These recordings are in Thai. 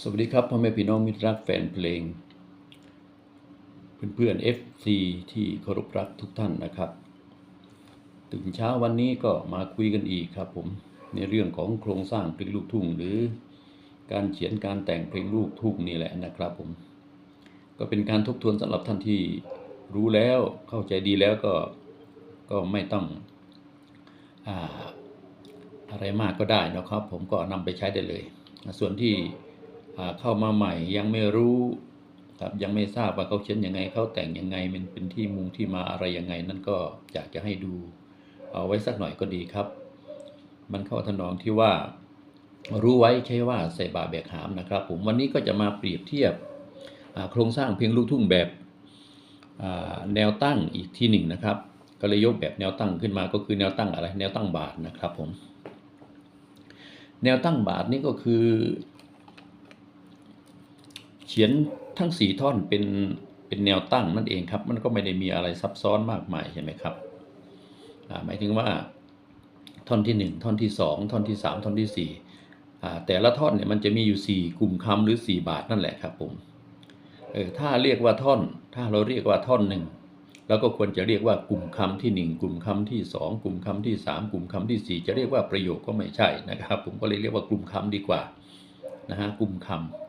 สวัสดีครับพ่อแม่พี่น้องมิตรรักแฟนเพลง เพื่อนๆ FC ที่เคารพรักทุกท่านนะครับตื่นเช้าวันนี้ก็มาคุยกันอีกครับผมในเรื่องของโครงสร้างเพลงลูกทุ่ง หรือการเขียนการแต่งเพลงลูกทุ่งนี่แหละนะครับผม ก็เป็นการทบทวนสำหรับท่านที่รู้แล้วเข้าใจดีแล้วก็ก็ไม่ต้องออะไรมากก็ได้นะครับ ผมก็นำไปใช้ได้เลย ส่วนที่ เข้ามาใหม่ยังไม่รู้ครับยังไม่ทราบว่าเขาเขียนยังไงเขาแต่งยังไง มันเป็นที่มุงที่มาอะไรยังไง นั่นก็อยากจะให้ดู เอาไว้สักหน่อยก็ดีครับ มันเข้าทนองที่ว่า รู้ไว้ใช่ว่าใส่บาแบกหามนะครับ ผมวันนี้ก็จะมาเปรียบเทียบโครงสร้างเพลงลูกทุ่งแบบแนวตั้งอีกที่หนึ่งนะครับ ก็เลยยกแบบแนวตั้งขึ้นมาก็คือแนวตั้งอะไร แนวตั้งบาทนะครับผมแนวตั้งบาทนี่ก็คือ เขียนทั้งสี่ท่อนเป็นเป็นแนวตั้งนั่นเองครับ มันก็ไม่ได้มีอะไรซับซ้อนมากมายใช่ไหมครับหมายถึงว่าท่อนที่หนึ่งท่อนที่สองท่อนที่สามท่อนที่สี่แต่ละท่อนเนี่ยมันจะมีอยู่สี่กลุ่มคำหรือสี่บาทนั่นแหละครับผมเออถ้าเรียกว่าท่อน ถ้าเราเรียกว่าท่อนหนึ่งเราก็ควรจะเรียกว่ากลุ่มคำที่หนึ่งกลุ่มคำที่สองกลุ่มคำที่สามกลุ่มคำที่สี่จะเรียกว่าประโยคก็ไม่ใช่นะครับ ผมก็เลยเรียกว่ากลุ่มคำดีกว่านะฮะกลุ่มคำ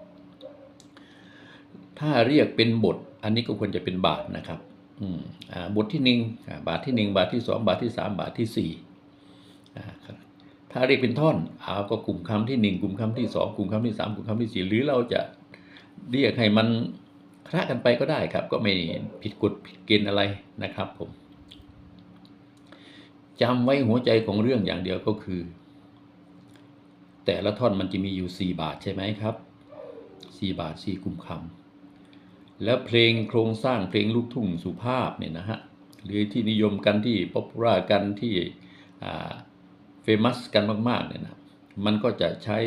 ถ้าเรียกเป็นบท อันนี้ก็ควรจะเป็นบาทนะครับอืมบทที่หนึ่งบาทที่หนึ่งบาทที่สองบาทที่สามบาทที่สี่ถ้าเรียกเป็นท่อนเอาก็กลุ่มคำที่หนึ่งกลุ่มคำที่สองกลุ่มคำที่สามกลุ่มคำที่สี่หรือเราจะเรียกให้มันคละกันไปก็ได้ครับ ก็ไม่ผิดกฎผิดเกณฑ์อะไรนะครับผมจำไว้หัวใจของเรื่องอย่างเดียวก็คือ แต่ละท่อนมันจะมีอยู่สี่บาทใช่ไหมครับสี่บาทสี่กลุ่มคำ แล้วเพลงโครงสร้างเพลงลูกทุ่งสุภาพเนี่ยนะฮะหรือที่นิยมกันที่ป๊อปปูล่ากันที่เฟมัสกันมากๆเนี่ยนะมันก็จะใช้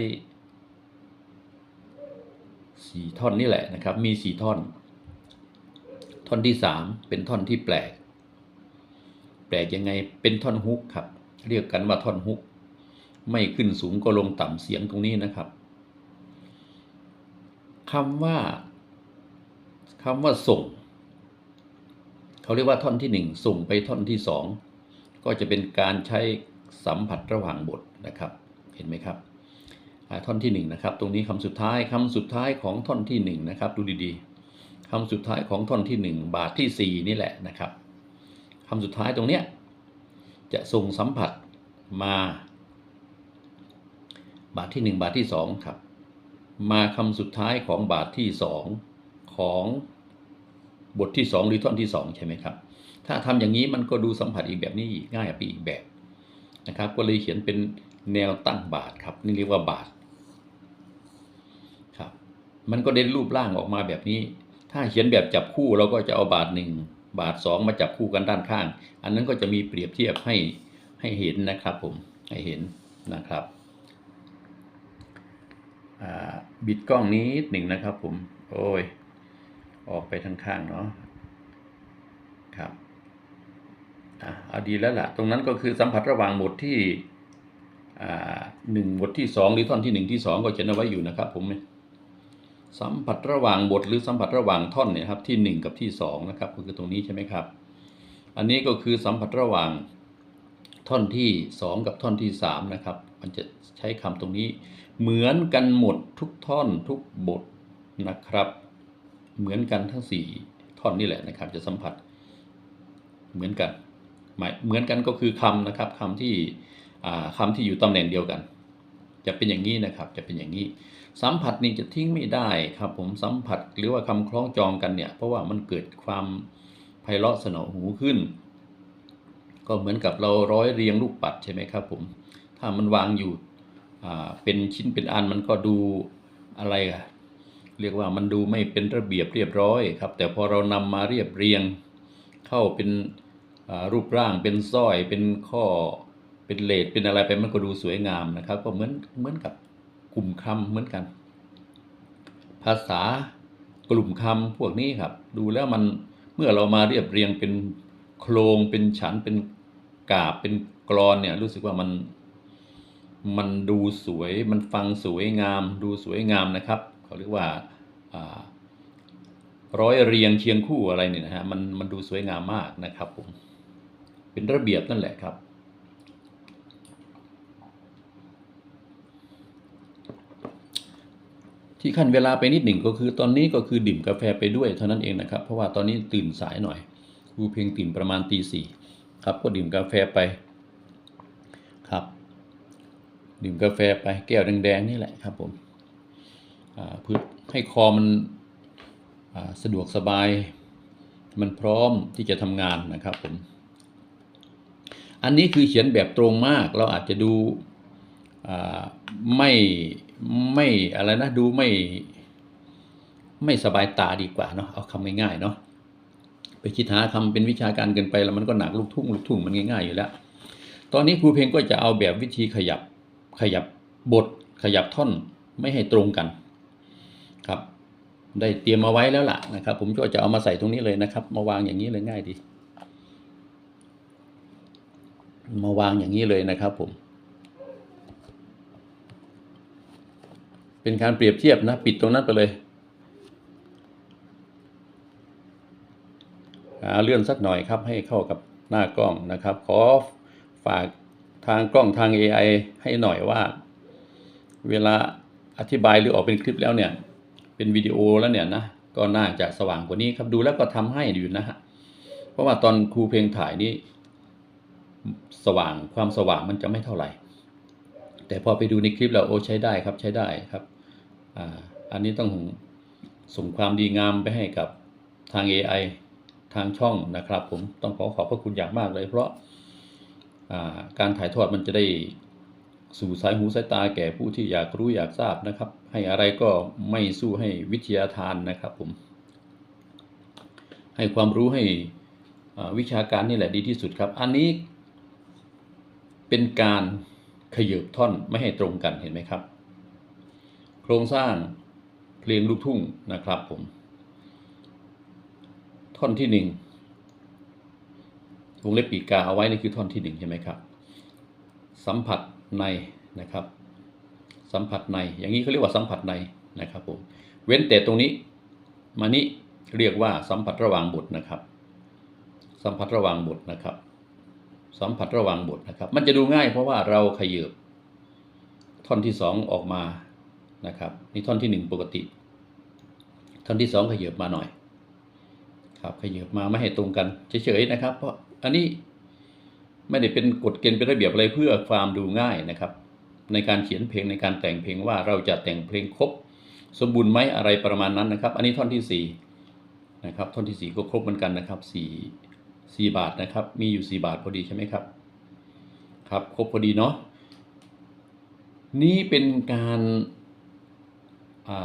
สี่ท่อนนี่แหละนะครับ มีสี่ท่อน ท่อนที่สามเป็นท่อนที่แปลก แปลกยังไงเป็นท่อนฮุกครับ เรียกกันว่าท่อนฮุก ไม่ขึ้นสูงก็ลงต่ำเสียงตรงนี้นะครับคำว่า คำว่าส่ง เขาเรียกว่าท่อนที่หนึ่งส่งไปท่อนที่สองก็จะเป็นการใช้สัมผัสระหว่างบทนะครับ เห็นไหมครับท่อนที่หนึ่งนะครับ ตรงนี้คำสุดท้ายคำสุดท้ายของท่อนที่หนึ่งนะครับ ดูดีๆคำสุดท้ายของท่อนที่หนึ่งบาทที่สี่นี่แหละนะครับคำสุดท้ายตรงเนี้ยจะส่งสัมผัสมา บาทที่หนึ่งบาทที่สองครับ มาคำสุดท้ายของบาทที่สองของ บทที่สองหรือท่อนที่สองใช่ไหมครับ ถ้าทำอย่างนี้มันก็ดูสัมผัสอีกแบบนี้อีกง่ายไปอีกแบบนะครับ ก็เลยเขียนเป็นแนวตั้งบาทครับ นี่เรียกว่าบาทครับ มันก็เด่นรูปร่างออกมาแบบนี้ ถ้าเขียนแบบจับคู่เราก็จะเอาบาทหนึ่งบาทสองมาจับคู่กันด้านข้าง อันนั้นก็จะมีเปรียบเทียบให้ให้เห็นนะครับผมให้เห็นนะครับบิดกล้องนิดหนึ่งนะครับผม โอ้ย ออกไปทางข้างเนาะครับอาเอาดีแล้วล่ะ ตรงนั้นก็คือสัมผัสระหว่างบทที่หนึ่งบทที่สองหรือท่อนที่หนึ่งที่สองก็เขียนเอาไว้อยู่นะครับ ผมสัมผัสระหว่างบทหรือสัมผัสระหว่างท่อนเนี่ยครับที่หนึ่งกับที่สองนะครับ ก็คือตรงนี้ใช่ไหมครับ อันนี้ก็คือสัมผัสระหว่างท่อนที่สองกับท่อนที่สามนะครับ มันจะใช้คำตรงนี้ เหมือนกันหมดทุกท่อนทุกบทนะครับ เหมือนกันทั้งสี่ท่อนนี่แหละนะครับ จะสัมผัสเหมือนกันหมายเหมือนกันก็คือคำนะครับคำที่คำที่อยู่ตำแหน่งเดียวกัน จะเป็นอย่างนี้นะครับ จะเป็นอย่างนี้ สัมผัสนี่จะทิ้งไม่ได้ครับผมสัมผัสหรือว่าคำคล้องจองกันเนี่ย เพราะว่ามันเกิดความไพเราะสนอหูขึ้น ก็เหมือนกับเราร้อยเรียงลูกปัดใช่ไหมครับผมถ้ามันวางอยู่เป็นชิ้นเป็นอันมันก็ดูอะไรอะ เรียกว่ามันดูไม่เป็นระเบียบเรียบร้อยครับ แต่พอเรานำมาเรียบเรียง เข้าเป็นรูปร่างเป็นสร้อยเป็นข้อเป็นเลดเป็นอะไรไปมันก็ดูสวยงามนะครับ ก็เหมือนเหมือนกับกลุ่มคำเหมือนกัน ภาษากลุ่มคำพวกนี้ครับ ดูแล้วมันเมื่อเรามาเรียบเรียงเป็นโครงเป็นฉันเป็นกาบเป็นกรอนเนี่ยรู้สึกว่ามันมันดูสวยมันฟังสวยงาม ดูสวยงามนะครับ เขาเรียกว่าร้อยเรียงเคียงคู่อะไรเนี่ยนะฮะมันมันดูสวยงามมากนะครับผมเป็นระเบียบนั่นแหละครับ ที่ขั้นเวลาไปนิดหนึ่งก็คือตอนนี้ก็คือดื่มกาแฟไปด้วยเท่านั้นเองนะครับ เพราะว่าตอนนี้ตื่นสายหน่อยครูเพียงตื่นประมาณตีสี่ครับก็ดื่มกาแฟไปครับ ดื่มกาแฟไปแก้วแดงๆนี่แหละครับผม พื่อให้คอมันสะดวกสบาย มันพร้อมที่จะทำงานนะครับผม อันนี้คือเขียนแบบตรงมาก เราอาจจะดูไม่ไม่อะไรนะดูไม่ไม่สบายตาดีกว่าเนาะเอาคำง่ายๆเนาะไปคิดหาคำเป็นวิชาการเกินไปแล้วมันก็หนักลูกทุ่งลูกทุ่งมันง่ายๆอยู่แล้ว ตอนนี้ครูเพลงก็จะเอาแบบวิธีขยับขยับบทขยับท่อนไม่ให้ตรงกัน ได้เตรียมมาไว้แล้วล่ะนะครับ ผมก็จะเอามาใส่ตรงนี้เลยนะครับ มาวางอย่างนี้เลยง่ายดี มาวางอย่างนี้เลยนะครับผม เป็นการเปรียบเทียบนะ ปิดตรงนั้นไปเลยอ่าเลื่อนสักหน่อยครับ ให้เข้ากับหน้ากล้องนะครับ ขอฝากทางกล้องทาง AI ให้หน่อยว่า เวลาอธิบายหรือออกเป็นคลิปแล้วเนี่ย เป็นวิดีโอแล้วเนี่ยนะก็น่าจะสว่างกว่านี้ครับดูแล้วก็ทำให้อยู่นะฮะเพราะว่าตอนครูเพลงถ่ายนี้สว่างความสว่างมันจะไม่เท่าไหร่ แต่พอไปดูในคลิปแล้วโอ้ใช้ได้ครับใช้ได้ครับอ่าอันนี้ต้องส่งความดีงามไปให้กับทาง AI ทางช่องนะครับ ผมต้องขอขอบพระคุณอย่างมากเลย เพราะอ่าการถ่ายทอดมันจะได้ สู่สายหูสายตาแก่ผู้ที่อยากรู้อยากทราบนะครับ ให้อะไรก็ไม่สู้ให้วิทยาทานนะครับผม ให้ความรู้ให้วิชาการนี่แหละดีที่สุดครับ อันนี้เป็นการขยืบท่อนไม่ให้ตรงกันเห็นไหมครับ โครงสร้างเพลงลูกทุ่งนะครับผม ท่อนที่หนึ่งวงเล็บปีกกาเอาไว้นี่คือท่อนที่หนึ่งใช่ไหมครับ สัมผัส ในนะครับ สัมผัสในอย่างนี้เขาเรียกว่าสัมผัสในนะครับผมเว้นแต่ตรงนี้มานี้เรียกว่าสัมผัสระหว่างบทนะครับ สัมผัสระหว่างบทนะครับ สัมผัสระหว่างบทนะครับ มันจะดูง่ายเพราะว่าเราขยืบท่อนที่สองออกมานะครับนี่ท่อนที่หนึ่งปกติ ท่อนที่สองขยืบมาหน่อย ครับขยืบมาไม่ให้ตรงกันเฉยๆนะครับ เพราะอันนี้ ไม่ได้เป็นกฎเกณฑ์เป็นระเบียบอะไรเพื่อความดูง่ายนะครับ ในการเขียนเพลงในการแต่งเพลงว่าเราจะแต่งเพลงครบ สมบูรณ์ไหมอะไรประมาณนั้นนะครับ อันนี้ท่อนที่สี่นะครับท่อนที่สี่ก็ครบเหมือนกันนะครับสี่สี่บาทนะครับ มีอยู่สี่บาทพอดีใช่ไหมครับ ครับครบพอดีเนาะนี่เป็นการ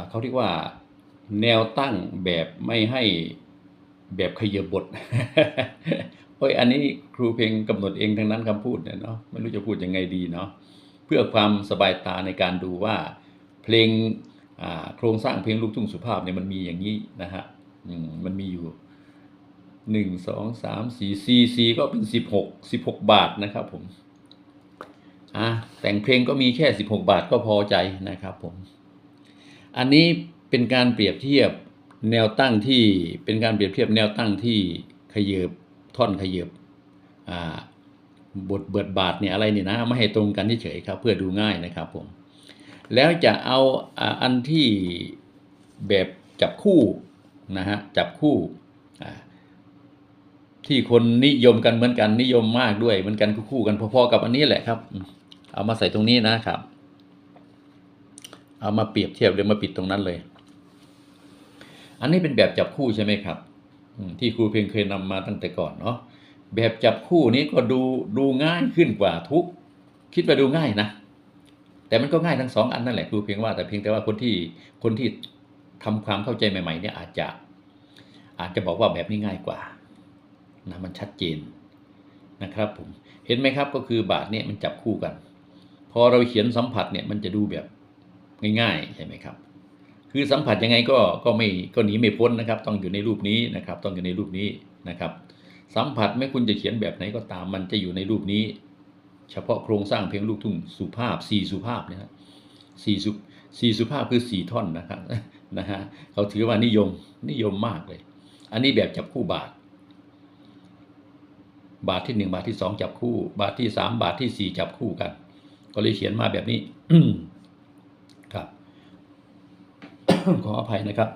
าเขาเรียกว่าแนวตั้งแบบไม่ให้แบบขยบบท โอ้ยอันนี้ครูเพลงกำหนดเองทั้งนั้นคำพูดเนี่ยเนาะไม่รู้จะพูดยังไงดีเนาะเพื่อความสบายตาในการดูว่าเพลงโครงสร้างเพลงลูกทุ่งสุภาพเนี่ยมันมีอย่างนี้นะฮะมมันมีอยู่หนึ่งสองสามสี่สี่สี่ก็เป็นสิบหกสิบหกบาทนะครับผมอะแต่งเพลงก็มีแค่สิบหกบาทก็พอใจนะครับผม อันนี้เป็นการเปรียบเทียบแนวตั้งที่เป็นการเปรียบเทียบแนวตั้งที่ขยืบ ท่อนขยบบทเบิดบาทเนี่ยอะไรเนี่ยนะไม่ให้ตรงกันเฉยๆครับเพื่อดูง่ายนะครับผมแล้วจะเอาอันที่แบบจับคู่นะฮะจับคู่ที่คนนิยมกันเหมือนกันนิยมมากด้วยเหมือนกันคู่กันพอๆกับอันนี้แหละครับ เอามาใส่ตรงนี้นะครับ เอามาเปรียบเทียบเลยมาปิดตรงนั้นเลย อันนี้เป็นแบบจับคู่ใช่ไหมครับ ที่ครูเพียงเคยนำมาตั้งแต่ก่อนเนาะแบบจับคู่นี้ก็ดูดูง่ายขึ้นกว่าทุก คิดว่าดูง่ายนะ แต่มันก็ง่ายทั้งสองอันนั่นแหละครูเพียงว่าแต่เพียงแต่ว่าคนที่คนที่ทำความเข้าใจใหม่ ๆ เนี่ยอาจจะอาจจะบอกว่าแบบนี้ง่ายกว่านะมันชัดเจนนะครับผมเห็นไหมครับก็คือบาทเนี่ยมันจับคู่กัน พอเราเขียนสัมผัสเนี่ยมันจะดูแบบง่ายๆใช่ไหมครับ คือสัมผัสยังไงก็ก็ไม่ก็หนีไม่พ้นนะครับ ต้องอยู่ในรูปนี้นะครับ ต้องอยู่ในรูปนี้นะครับ สัมผัสไม่คุณจะเขียนแบบไหนก็ตามมันจะอยู่ในรูปนี้ เฉพาะโครงสร้างเพลงลูกทุ่งสุภาพสี่สุภาพเนยนะสี่สุสี่สุภาพคือสี่ท่อนนะครับนะฮะเขาถือว่านิยมนิยมมากเลย อันนี้แบบจับคู่บาท บาทที่หนึ่งบาทที่สองจับคู่ บาทที่สามบาทที่สี่จับคู่กัน ก็เลยเขียนมาแบบนี้ ขออภัยนะครับ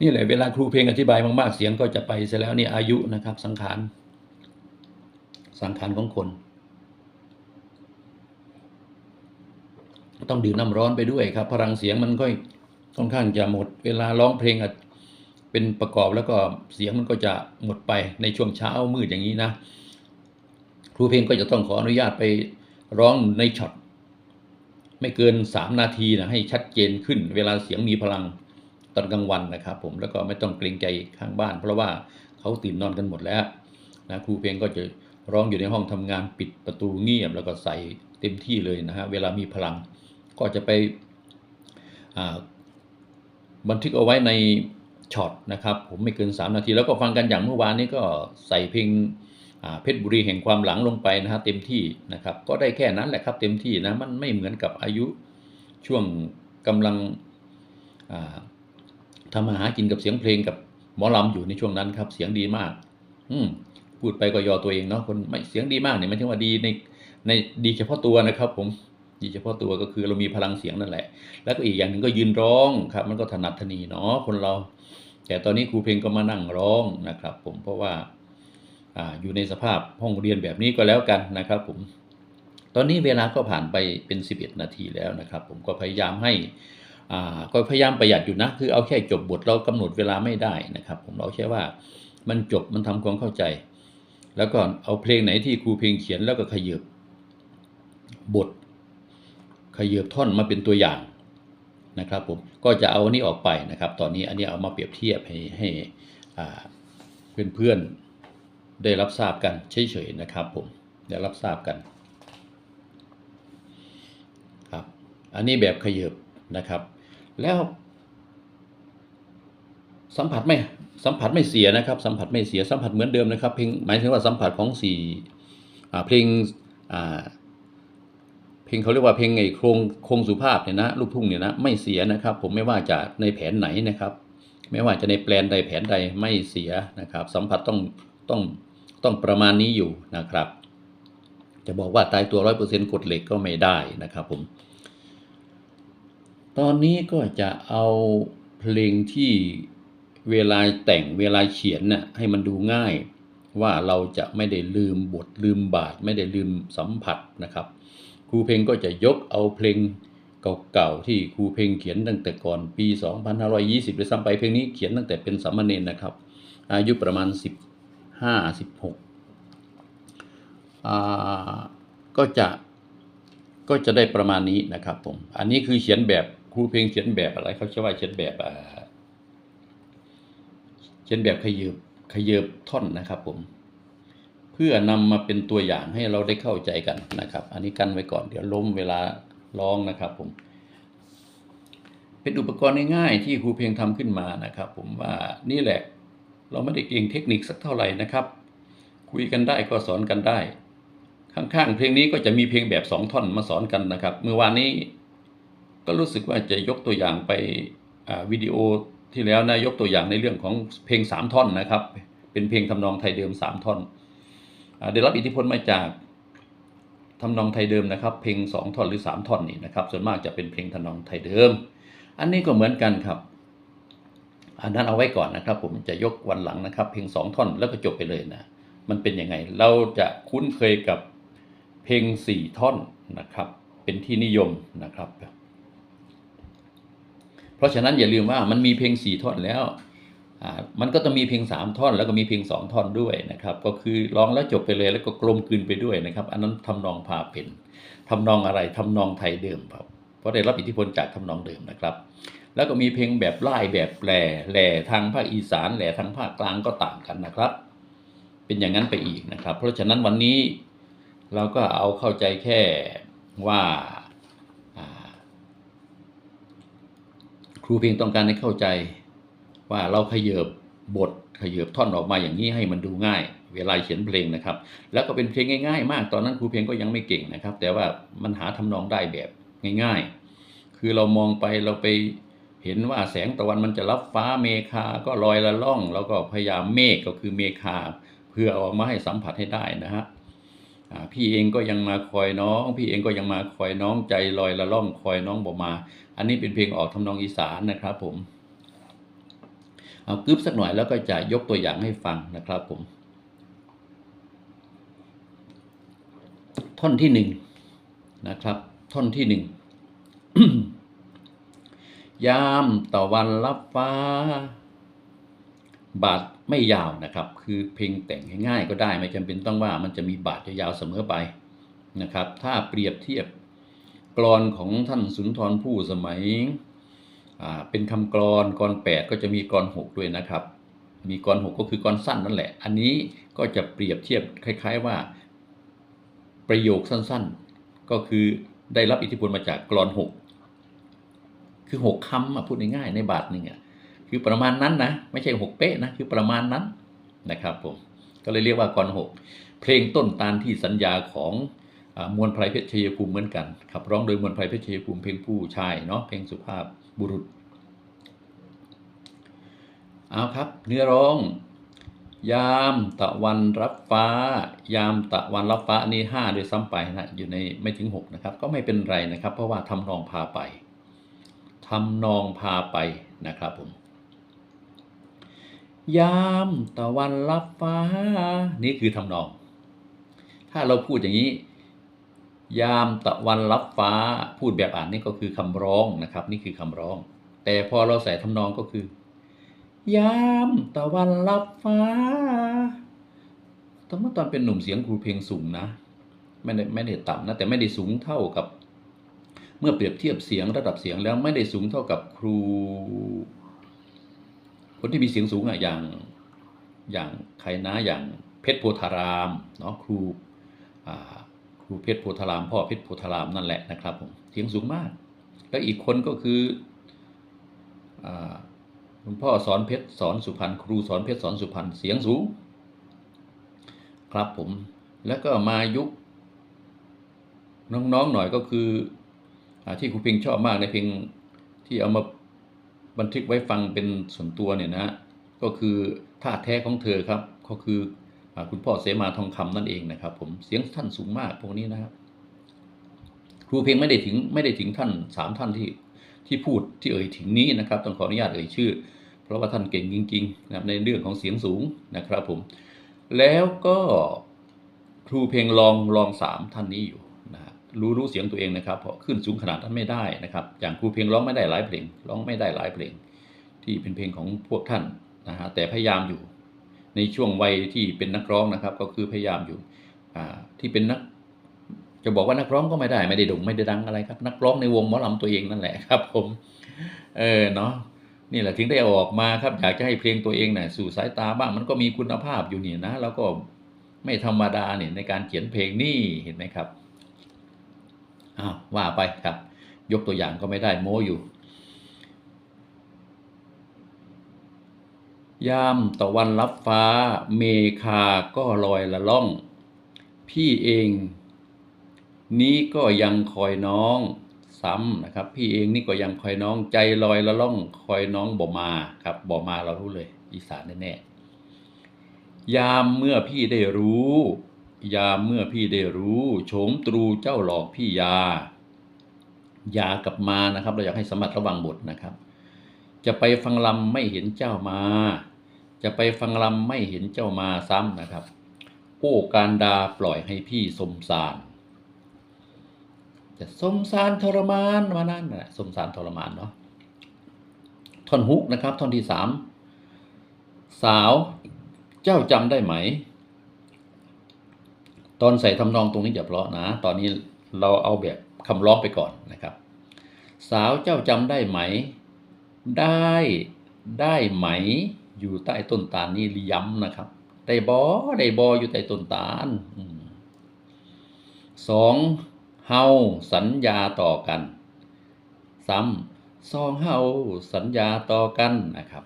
นี่แหละเวลาครูเพลงอธิบายมากๆเสียงก็จะไปเสียแล้วนี่อายุนะครับ สังขารสังขารของคน ต้องดื่มน้ำร้อนไปด้วยครับ พลังเสียงมันก็ค่อนข้างจะหมด เวลาร้องเพลงเป็นประกอบแล้วก็เสียงมันก็จะหมดไปในช่วงเช้ามืดอย่างนี้นะ ครูเพลงก็จะต้องขออนุญาตไปร้องในช็อตไม่เกินสามนาทีนะให้ชัดเจนขึ้น เวลาเสียงมีพลัง ตอนกลางวันนะครับผมแล้วก็ไม่ต้องเกรงใจข้างบ้าน เพราะว่าเขาตื่นนอนกันหมดแล้วนะครูเพลงก็จะร้องอยู่ในห้องทำงานปิดประตูเงียบ แล้วก็ใส่เต็มที่เลยนะฮะเวลามีพลัง ก็จะไปบันทึกเอาไว้ในช็อตนะครับผมไม่เกิน 3 นาที แล้วก็ฟังกันอย่างเมื่อวานนี้ก็ใส่เพลงเพชรบุรีแห่งความหลังลงไปนะฮะเต็มที่นะครับก็ได้แค่นั้นแหละครับเต็มที่นะมันไม่เหมือนกับอายุช่วงกำลังอ่า ทำอาหากินกับเสียงเพลงกับหมอลำอยู่ในช่วงนั้นครับ เสียงดีมาก อืมพูดไปก็ยอตัวเองเนาะคนไม่เสียงดีมากเนี่ยไม่ใช่ว่าดีในในดีเฉพาะตัวนะครับ ผมดีเฉพาะตัวก็คือเรามีพลังเสียงนั่นแหละ แล้วก็อีกอย่างหนึ่งก็ยืนร้องครับ มันก็ถนัดถนีเนาะคนเรา แต่ตอนนี้ครูเพลงก็มานั่งร้องนะครับ ผมเพราะว่าอ่าอยู่ในสภาพห้องเรียนแบบนี้ก็แล้วกันนะครับ ผม ตอนนี้เวลาก็ผ่านไปเป็น 11 นาทีแล้วนะครับ ผมก็พยายามให้ ก็พยายามประหยัดอยู่นะ คือเอาแค่จบบทเรากำหนดเวลาไม่ได้นะครับ ผมเราแค่ว่ามันจบมันทำความเข้าใจ แล้วก็เอาเพลงไหนที่ครูเพลงเขียนแล้วก็ขยืบบท ขยืบท่อนมาเป็นตัวอย่างนะครับ ผมก็จะเอาอันนี้ออกไปนะครับ ตอนนี้อันนี้เอามาเปรียบเทียบให้ให้เพื่อนๆได้รับทราบกันเฉยๆนะครับ ผมได้รับทราบกันครับ อันนี้แบบขยืบนะครับ แล้วสัมผัสไม่สัมผัสไม่เสียนะครับ สัมผัสไม่เสียสัมผัสเหมือนเดิมนะครับเพลงหมายถึงว่าสัมผัสของสี่เพลงเพลงเขาเรียกว่าเพลงไอ้โครงโครงสุภาพเนี่ยนะลูกทุ่งเนี่ยนะไม่เสียนะครับ ผมไม่ว่าจะในแผนไหนนะครับ ไม่ว่าจะในแปลนใดแผนใดไม่เสียนะครับ สัมผัสต้องต้องต้องประมาณนี้อยู่นะครับ จะบอกว่าตายตัวร้อยเปอร์เซ็นต์กดเหล็กก็ไม่ได้นะครับผม ตอนนี้ก็จะเอาเพลงที่เวลาแต่งเวลาเขียนน่ะให้มันดูง่าย ว่าเราจะไม่ได้ลืมบทลืมบาท ไม่ได้ลืมสัมผัสนะครับครูเพลงก็จะยกเอาเพลงเก่าๆที่ครูเพลงเขียนตั้งแต่ก่อนปี 2520เลยซ้ำไปเพลงนี้เขียนตั้งแต่เป็นสามเณรนะครับ อายุประมาณ 15 16อ่าก็จะก็จะได้ประมาณนี้นะครับผม อันนี้คือเขียนแบบ ครูเพลงเขียนแบบอะไรเขาเชื่อว่าเขียนแบบอ่าเขียนแบบขยืบขยืบท่อนนะครับ ผม เพื่อนำมาเป็นตัวอย่างให้เราได้เข้าใจกันนะครับ อันนี้กันไว้ก่อนเดี๋ยวล้มเวลาร้องนะครับ ผม เป็นอุปกรณ์ง่ายๆที่ครูเพลงทำขึ้นมานะครับ ผมว่านี่แหละ เราไม่ได้เก่งเทคนิคสักเท่าไหร่นะครับ คุยกันได้ก็สอนกันได้ ข้างๆเพลงนี้ก็จะมีเพลงแบบสองท่อนมาสอนกันนะครับ เมื่อวานนี้ ก็รู้สึกว่าจะยกตัวอย่างไปวิดีโอที่แล้วนะยกตัวอย่างในเรื่องของเพลงสามท่อนนะครับ เป็นเพลงทำนองไทยเดิมสามท่อนอได้รับอิทธิพลมาจากทำนองไทยเดิมนะครับ เพลงสองท่อนหรือสามท่อนนี่นะครับ ส่วนมากจะเป็นเพลงทำนองไทยเดิม อันนี้ก็เหมือนกันครับ อันนั้นเอาไว้ก่อนนะครับ ผมจะยกวันหลังนะครับ เพลงสองท่อนแล้วก็จบไปเลยนะมันเป็นยังไง เราจะคุ้นเคยกับเพลงสี่ท่อนนะครับ เป็นที่นิยมนะครับ ราะฉะนั้นอย่าลืมว่ามันมีเพลงสี่ท่อนแล้วมันก็ต้องมีเพลงสามท่อนแล้วก็มีเพลงสองท่อนด้วยนะครับก็คือร้องแล้วจบไปเลยแล้วก็กลมกลืนไปด้วยนะครับอันนั้นทำนองพาเป็นทำนองอะไรทำนองไทยเดิมครับเพราะได้รับอิทธิพลจากทำนองเดิมนะครับ แล้วก็มีเพลงแบบไล่แบบแปลแหล่ทางภาคอีสานแหล่ทางภาคกลางก็ต่างกันนะครับ เป็นอย่างนั้นไปอีกนะครับ เพราะฉะนั้นวันนี้เราก็เอาเข้าใจแค่ว่าอ่า ครูเพียงต้องการให้เข้าใจว่าเราขยืบบทขยืบท่อนออกมาอย่างนี้ให้มันดูง่าย เวลาเขียนเพลงนะครับ แล้วก็เป็นเพลงง่ายๆ มากตอนนั้นครูเพียงก็ยังไม่เก่งนะครับ แต่ว่ามันหาทำนองได้แบบง่าย ๆ คือเรามองไปเราไปเห็นว่าแสงตะวันมันจะรับฟ้าเมฆาก็ลอยละล่อง แล้วก็พยายามเมฆก็คือเมฆาเพื่อเอามาให้สัมผัสให้ได้นะฮะ พี่เองก็ยังมาคอยน้อง พี่เองก็ยังมาคอยน้องใจลอยละล่องคอยน้องบอกมา อันนี้เป็นเพลงออกทำนองอีสานนะครับผมเอากึบสักหน่อยแล้วก็จะยกตัวอย่างให้ฟังนะครับผม ท่อนที่หนึ่งนะครับ ท่อนที่หนึ่งยามตะวันรับฟ้า บาทไม่ยาวนะครับ คือเพลงแต่งง่ายๆก็ได้ ไม่จำเป็นต้องว่ามันจะมีบาทยาวๆเสมอไปนะครับ ถ้าเปรียบเทียบกรอนของท่านสุนทรภู่สมัยเป็นคำกรอนกรแปดก็จะมีกรหกด้วยนะครับ มีกรหกก็คือกรอนสั้นนั่นแหละ อันนี้ก็จะเปรียบเทียบคล้าย ๆว่า ประโยคสั้นๆ ก็คือได้รับอิทธิพลมาจากกรอนหกคือหกคำพูดง่ายๆในบาทหนึ่งอะ คือประมาณนั้นนะ ไม่ใช่หกเป๊ะนะ คือประมาณนั้นนะครับผมก็เลยเรียกว่ากรหกเพลงต้นตาลที่สัญญาของอมวลไพรเพชรชัยภูมิเหมือนกันขับร้องโดยมวลไพรเพชรชัยภูมิเพลงผู้ชายเนาะเพลงสุภาพบุรุษเอาครับ เนื้อร้อง ยามตะวันรับฟ้า ยามตะวันรับฟ้านี่ห้าโดยซ้ำไปนะอยู่ในไม่ถึงหกนะครับ ก็ไม่เป็นไรนะครับ เพราะว่าทำนองพาไปทำนองพาไปนะครับผม ยามตะวันรับฟ้า นี่คือทำนอง ถ้าเราพูดอย่างนี้ ยามตะวันรับฟ้า พูดแบบอ่านนี่ก็คือคำร้องนะครับ นี่คือคำร้อง แต่พอเราใส่ทำนองก็คือ ยามตะวันรับฟ้าตอนเมื่อตอนเป็นหนุ่มเสียงครูเพลงสูงนะไม่ได้ไม่ได้ต่ำนะแต่ไม่ได้สูงเท่ากับ เมื่อเปรียบเทียบเสียงระดับเสียงแล้วไม่ได้สูงเท่ากับครู คนที่มีเสียงสูงอะอย่างอย่างใครนะอย่างเพชรโพธารามเนาะครูครูเพชรโพธาราม พ่อเพชรโพธารามนั่นแหละนะครับผมเสียงสูงมาก แล้วอีกคนก็คือคุณพ่อสอนเพชรสอนสุพรรณครูสอนเพชรสอนสุพรรณเสียงสูง ครับผมแล้วก็มายุคน้องๆหน่อยก็คืออที่ครูเพ็งชอบมากในเพลงที่เอามา บันทึกไว้ฟังเป็นส่วนตัวเนี่ยนะก็คือท่าแท้ของเธอครับ ก็คืออคุณพ่อเสมาทองคำนั่นเองนะครับ ผมเสียงท่านสูงมากพวกนี้นะครับครูเพลงไม่ได้ถึงไม่ได้ถึงท่านสามท่านที่ที่พูดที่เอ่ยถึงนี้นะครับ ต้องขออนุญาตเอ่ยชื่อ เพราะว่าท่านเก่งจริงๆนะในเรื่องของเสียงสูงนะครับผม แล้วก็ครูเพลงลองลองสามท่านนี้อยู่ รู้รู้เสียงตัวเองนะครับ เพราะขึ้นสูงขนาดนั้นไม่ได้นะครับ อย่างครูเพลงร้องไม่ได้หลายเพลง ร้องไม่ได้หลายเพลง ที่เป็นเพลงของพวกท่านนะฮะแต่พยายามอยู่ ในช่วงวัยที่เป็นนักร้องนะครับ ก็คือพยายามอยู่ที่เป็นนัก จะบอกว่านักร้องก็ไม่ได้ไม่ได้ด่งไม่ได้ดังอะไรครับ นักร้องในวงหมอลำตัวเองนั่นแหละครับ ผม เออเนาะนี่แหละถึงได้อออกมาครับอยากจะให้เพลงตัวเองเนี่ยสู่สายตาบ้างมันก็มีคุณภาพอยู่นี่นะแล้วก็ไม่ธรรมดาเนี่ยในการเขียนเพลงนี่เห็นไหมครับ อ้าวว่าไปครับ ยกตัวอย่างก็ไม่ได้โม้อยู่ ยามตะวันรับฟ้า เมฆาก็ลอยละล่อง พี่เอง นี้ก็ยังคอยน้อง ซ้ำนะครับ พี่เองนี่ก็ยังคอยน้องใจลอยละล่อง คอยน้องบ่มาครับบ่มาเรารู้เลย อีสานแน่ๆยามเมื่อพี่ได้รู้ ยามเมื่อพี่ได้รู้โฉมตรูเจ้าหลอกพี่ยา ยากับมานะครับ เราอยากให้สมัติระวังบทนะครับ จะไปฟังลำไม่เห็นเจ้ามา จะไปฟังลำไม่เห็นเจ้ามาซ้ำนะครับโอ้การดาปล่อยให้พี่สมสารจะสมสารทรมานมานั่นแหละสมสารทรมานเนาะท่อนฮุกนะครับ ท่อนที่สามสาวเจ้าจำได้ไหม ตอนใส่ทำนองตรงนี้อย่าเพราะนะ ตอนนี้เราเอาแบบคำร้องไปก่อนนะครับ สาวเจ้าจำได้ไหม ได้ได้ไหม อยู่ใต้ต้นตาลนี่ย้ำนะครับ ได้บอได้บออยู่ใต้ต้นตาลสองเฮาสัญญาต่อกัน ซ้ำสองเฮาสัญญาต่อกันนะครับ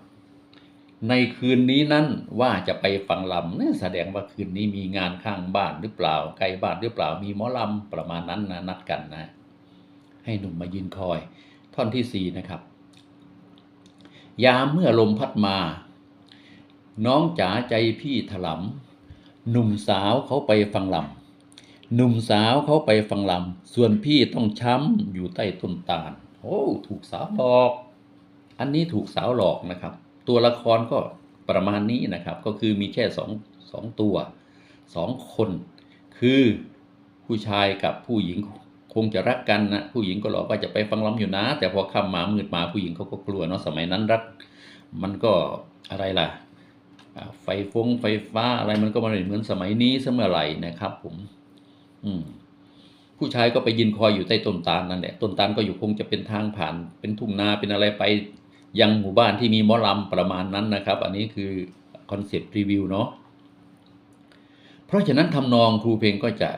ในคืนนี้นั้นว่าจะไปฟังลำเนี่ยแสดงว่าคืนนี้มีงานข้างบ้านหรือเปล่าไกล้บ้านหรือเปล่ามีหมอลำประมาณนั้นนะนัดกันนะ ให้หนุ่มมายืนคอย ท่อนที่สี่นะครับ ยามเมื่อลมพัดมา น้องจ๋าใจพี่ถลำหนุ่มสาวเขาไปฟังลำหนุ่มสาวเขาไปฟังลำส่วนพี่ต้องช้ำอยู่ใต้ต้นตาลโอ้ถูกสาวหลอก อันนี้ถูกสาวหลอกนะครับ ตัวละครก็ประมาณนี้นะครับ ก็คือมีแค่สองสองตัวสองคน คือผู้ชายกับผู้หญิงคงจะรักกันนะผู้หญิงก็หลอกว่าจะไปฟังล้ำอยู่นะ แต่พอค่ำมามืดมาผู้หญิงเขาก็กลัวเนาะสมัยนั้นรัก มันก็อะไรล่ะ ไฟฟงไฟฟ้าอะไรมันก็ไมาเหมือนสมัยนี้เสมอไหร่นะครับ ผม อืมผู้ชายก็ไปยืนคอยอยู่ใต้ต้นตาลนั่นแหละต้นตาลก็อยู่คงจะเป็นทางผ่านเป็นทุ่งนาเป็นอะไรไป ยังหมู่บ้านที่มีหมอลำประมาณนั้นนะครับ อันนี้คือคอนเซปต์รีวิวเนาะเพราะฉะนั้นทำนองครูเพลงก็จะ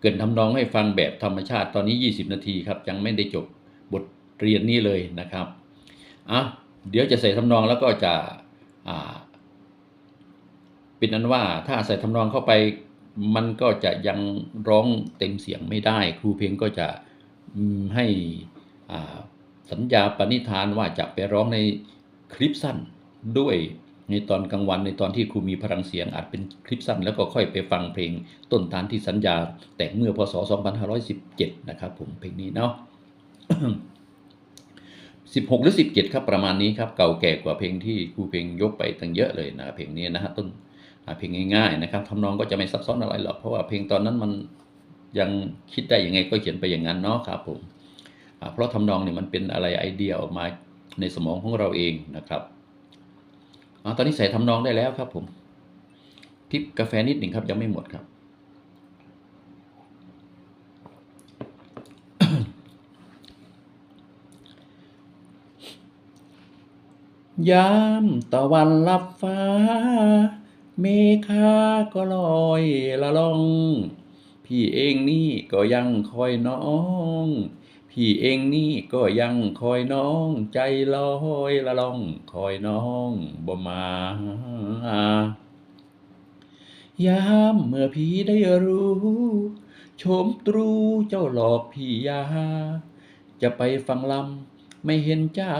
เกินทำนองให้ฟังแบบธรรมชาติตอนนี้ 20 นาทีครับ ยังไม่ได้จบบทเรียนนี้เลยนะครับอะเดี๋ยวจะใส่ทำนองแล้วก็จะอ่าเป็นนั้นว่าถ้าใส่ทำนองเข้าไปมันก็จะยังร้องเต็มเสียงไม่ได้ ครูเพลงก็จะให้อ่า สัญญาปณิธานว่าจะไปร้องในคลิปสั้นด้วยในตอนกลางวันในตอนที่ครูมีพลังเสียงอาจเป็นคลิปสั้น แล้วก็ค่อยไปฟังเพลงต้นตาลที่สัญญา แต่งเมื่อพศ 2517 นะครับผมเพลงนี้เนาะ16 หรือ 17 ครับประมาณนี้ครับเก่าแก่กว่าเพลงที่ครูเพลงยกไปตั้งเยอะเลยนะเพลงนี้นะฮะต้นเพลงง่ายๆนะครับทำนองก็จะไม่ซับซ้อนอะไรหรอกเพราะว่าเพลงตอนนั้นมันยังคิดได้ยังไงก็เขียนไปอย่างนั้นเนาะครับผม เพราะทำนองเนี่ยมันเป็นอะไรไอเดียออกมาในสมองของเราเองนะครับอตอนนี้ใส่ทำนองได้แล้วครับผมทิปกาแฟนิดหนึ่งครับยังไม่หมดครับ ยามตะวันลับฟ้า เมฆาก็ลอยละล่อง พี่เองนี่ก็ยังคอยน้อง พี่เองนี่ก็ยังคอยน้อง ใจลอยละล่อง คอยน้องบ่มายามเมื่อพี่ได้รู้โฉมตรูเจ้าหลอกพี่ยา จะไปฟังลำไม่เห็นเจ้า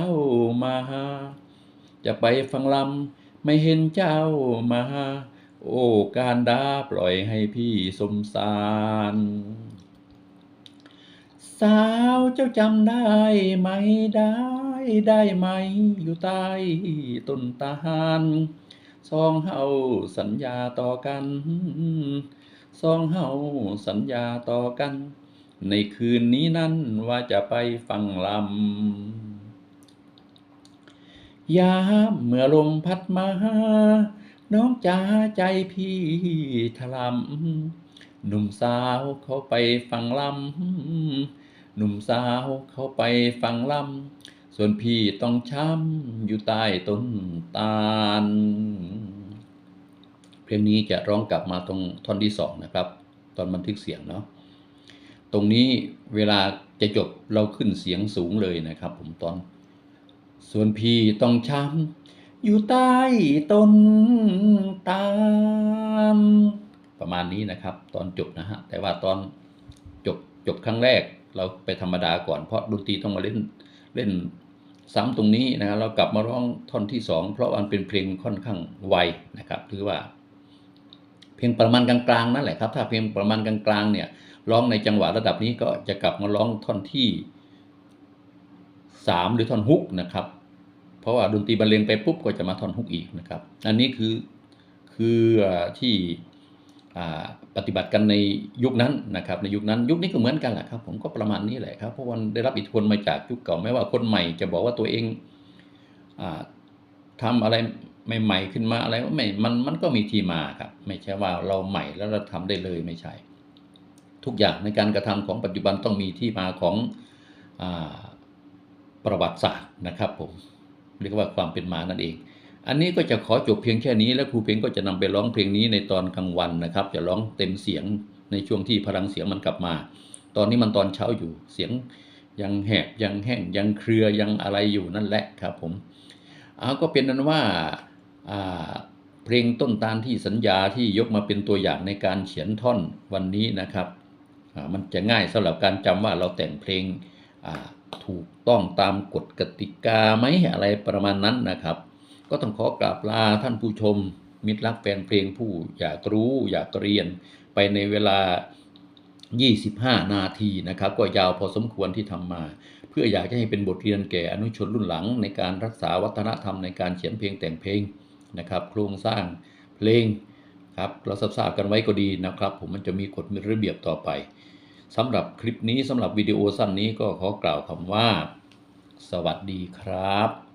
มา จะไปฟังลำไม่เห็นเจ้ามา โอ้การดาปล่อยให้พี่สมสาร สาวเจ้าจำได้ไหมได้ได้ไหม อยู่ใต้ต้นตาลสองเฮาสัญญาต่อกันสองเฮาสัญญาต่อกัน ในคืนนี้นั้นว่าจะไปฟังลำยามเมื่อลมพัดมา น้องจ๋าใจพี่ถลำหนุ่มสาวเขาไปฟังลำ หนุ่มสาวเขาไปฟังลำส่วนพี่ต้องช้ำอยู่ใต้ต้นตาล เพลงนี้จะร้องกลับมาตรงท่อนที่สองนะครับ ตอนบันทึกเสียงเนาะตรงนี้เวลาจะจบเราขึ้นเสียงสูงเลยนะครับผมตอน ส่วนพี่ต้องช้ำอยู่ใต้ต้นตาลประมาณนี้นะครับ ตอนจบนะฮะแต่ว่าตอนจบจบครั้งแรก เราไปธรรมดาก่อนเพราะดนตรีต้องมาเล่นเล่นซ้ำตรงนี้นะครับเรากลับมาร้องท่อนที่สองเพราะมันเป็นเพลงค่อนข้างไวนะครับถือว่า เพลงประมาณกลางๆนั่นแหละครับถ้าเพลงประมาณกลางๆเนี่ยร้องในจังหวะระดับนี้ก็จะกลับมาร้องท่อนที่สามหรือท่อนฮุกนะครับ เพราะว่าดนตรีบรรเลงไปปุ๊บก็จะมาท่อนฮุกอีกนะครับ อันนี้คือคือที่ ปฏิบัติกันในยุคนั้นนะครับในยุคนั้นยุคนี้ก็เหมือนกันแหละครับผมก็ประมาณนี้แหละครับเพราะมันได้รับอิทธิพลมาจากยุคเก่าไม่ว่าคนใหม่จะบอกว่าตัวเองอ่าทำอะไรใหม่ๆขึ้นมาอะไรว่าไม่มันมันก็มีที่มาครับไม่ใช่ว่าเราใหม่แล้วเราทำได้เลยไม่ใช่ ทุกอย่างในการกระทำของปัจจุบันต้องมีที่มาของอประวัติศาสตร์นะครับผมเรียกว่าความเป็นมานั่นเอง อันนี้ก็จะขอจบเพียงแค่นี้ แล้วครูเพลงก็จะนำไปร้องเพลงนี้ในตอนกลางวันนะครับ จะร้องเต็มเสียงในช่วงที่พลังเสียงมันกลับมา ตอนนี้มันตอนเช้าอยู่เสียงยังแหบยังแห้งยังเครือยังอะไรอยู่นั่นแหละครับผมเอาก็เป็นนั้นว่าเพลงต้นตาลที่สัญญาที่ยกมาเป็นตัวอย่างในการเขียนท่อนวันนี้นะครับมันจะง่ายสำหรับการจำว่าเราแต่งเพลงถูกต้องตามกฎกติกาไหมอะไรประมาณนั้นนะครับ ก็ต้องขอกราบลาท่านผู้ชม มิตรรักแฟนเพลงผู้อยากรู้อยากเรียนไปในเวลา 25 นาทีนะครับ ก็ยาวพอสมควรที่ทำมา เพื่ออยากจะให้เป็นบทเรียนแก่อนุชนรุ่นหลัง ในการรักษาวัฒนธรรมในการเขียนเพลงแต่งเพลงนะครับ โครงสร้างเพลงครับเราทราบกันไว้ก็ดีนะครับ ผมมันจะมีกฎมีระเบียบต่อไปสำหรับคลิปนี้สำหรับวิดีโอสั้นนี้ก็ขอกล่าวคำว่า สวัสดีครับ